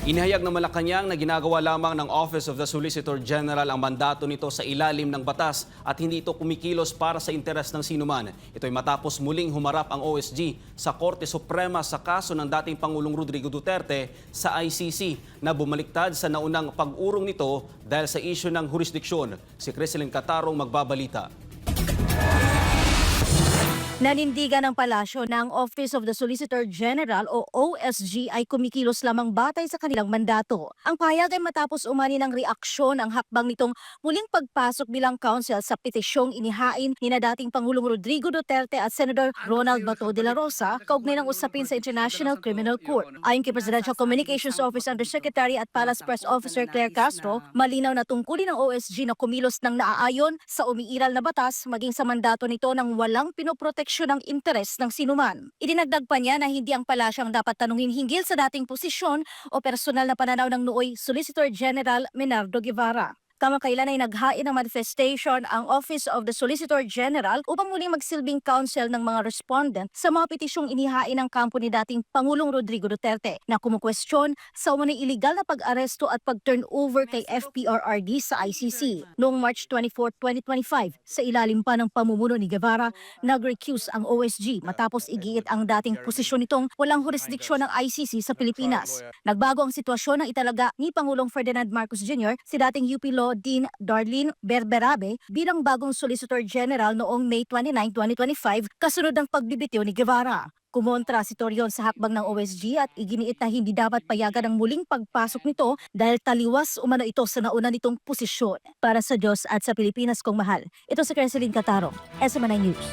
Inihayag ng Malacanang na ginagawa lamang ng Office of the Solicitor General ang mandato nito sa ilalim ng batas at hindi ito kumikilos para sa interes ng sinuman. Ito ay matapos muling humarap ang OSG sa Korte Suprema sa kaso ng dating Pangulong Rodrigo Duterte sa ICC na bumaliktad sa naunang pag-urong nito dahil sa isyu ng jurisdiksyon. Si Criselyn Catarong magbabalita. Nanindigan ng palasyo na ang Office of the Solicitor General o OSG ay kumikilos lamang batay sa kanilang mandato. Ang pahayag ay matapos umani ng reaksyon ang hakbang nitong muling pagpasok bilang counsel sa petisyong inihain ni na dating Pangulong Rodrigo Duterte at Senator Ronald Bato de la Rosa kaugnay ng usapin sa International Criminal Court. Ayon kay Presidential Communications Office Undersecretary at Palace Press Officer Claire Castro, malinaw na tungkulin ng OSG na kumilos ng naaayon sa umiiral na batas maging sa mandato nito ng walang pinoproteksyon ng interes ng sinuman. Idinagdag pa niya na hindi ang palasyang dapat tanungin hinggil sa dating posisyon o personal na pananaw ng nooy Solicitor General Menardo Guevara. Kamakailan ay naghain ng manifestation ang Office of the Solicitor General upang muling magsilbing counsel ng mga respondent sa mga petisyong inihain ng kampo ni dating Pangulong Rodrigo Duterte na kumukwestiyon sa umunay iligal na pag-aresto at pag-turnover kay FPRRD sa ICC. Noong March 24, 2025, sa ilalim pa ng pamumuno ni Guevara, nag-recuse ang OSG matapos igiit ang dating posisyon nitong walang jurisdiksyon ng ICC sa Pilipinas. Nagbago ang sitwasyon ng italaga ni Pangulong Ferdinand Marcos Jr. si dating UP Law Dean Darlene Berberabe bilang bagong Solicitor General noong May 29, 2025 kasunod ng pagbibitiw ni Guevara. Kumontra si Torion sa hakbang ng OSG at iginiit na hindi dapat payagan ang muling pagpasok nito dahil taliwas umano ito sa nauna nitong posisyon. Para sa Diyos at sa Pilipinas kong mahal, ito si Creseline Cataro, SMNI News.